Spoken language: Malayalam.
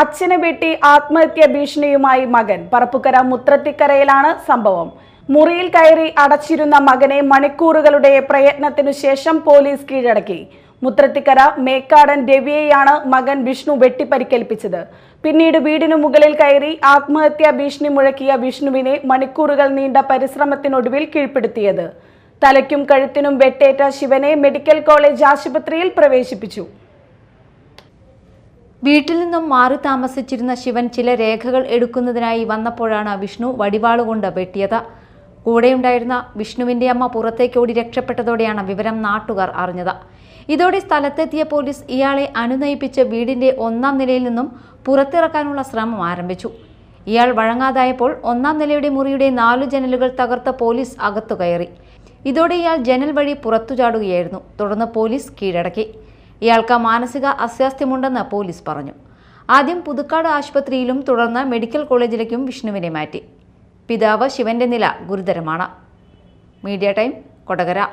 അച്ഛനെ വെട്ടി ആത്മഹത്യാ ഭീഷണിയുമായി മകൻ. പറപ്പുക്കര മുത്രത്തിക്കരയിലാണ് സംഭവം. മുറിയിൽ കയറി അടച്ചിരുന്ന മകനെ മണിക്കൂറുകളുടെ പ്രയത്നത്തിനു ശേഷം പോലീസ് കീഴടക്കി. മുത്രത്തിക്കര മേക്കാടൻ രവിയെയാണ് മകൻ വിഷ്ണു വെട്ടിപ്പരിക്കേൽപ്പിച്ചത്. പിന്നീട് വീടിനു മുകളിൽ കയറി ആത്മഹത്യാ ഭീഷണി മുഴക്കിയ വിഷ്ണുവിനെ മണിക്കൂറുകൾ നീണ്ട പരിശ്രമത്തിനൊടുവിൽ കീഴ്പ്പെടുത്തിയത്. തലയ്ക്കും കഴുത്തിനും വെട്ടേറ്റ ശിവനെ മെഡിക്കൽ കോളേജ് ആശുപത്രിയിൽ പ്രവേശിപ്പിച്ചു. വീട്ടിൽ നിന്നും മാറി താമസിച്ചിരുന്ന ശിവൻ ചില രേഖകൾ എടുക്കുന്നതിനായി വന്നപ്പോഴാണ് വിഷ്ണു വടിവാളുകൊണ്ട് വെട്ടിയത്. കൂടെയുണ്ടായിരുന്ന വിഷ്ണുവിന്റെ അമ്മ പുറത്തേക്കോടി രക്ഷപ്പെട്ടതോടെയാണ് വിവരം നാട്ടുകാർ അറിഞ്ഞത്. ഇതോടെ സ്ഥലത്തെത്തിയ പോലീസ് ഇയാളെ അനുനയിപ്പിച്ച് വീടിന്റെ ഒന്നാം നിലയിൽ നിന്നും പുറത്തിറക്കാനുള്ള ശ്രമം ആരംഭിച്ചു. ഇയാൾ വഴങ്ങാതായപ്പോൾ ഒന്നാം നിലയുടെ മുറിയുടെ നാലു ജനലുകൾ തകർത്ത പോലീസ് അകത്തു കയറി. ഇതോടെ ഇയാൾ ജനൽ വഴി പുറത്തു ചാടുകയായിരുന്നു. തുടർന്ന് പോലീസ് കീഴടക്കി. ഇയാൾക്ക് മാനസിക അസ്വാസ്ഥ്യമുണ്ടെന്ന് പോലീസ് പറഞ്ഞു. ആദ്യം പുതുക്കാട് ആശുപത്രിയിലും തുടർന്ന് മെഡിക്കൽ കോളേജിലേക്കും വിഷ്ണുവിനെ മാറ്റി. പിതാവ് ശിവന്റെ നില ഗുരുതരമാണ്. Media time Kodakara.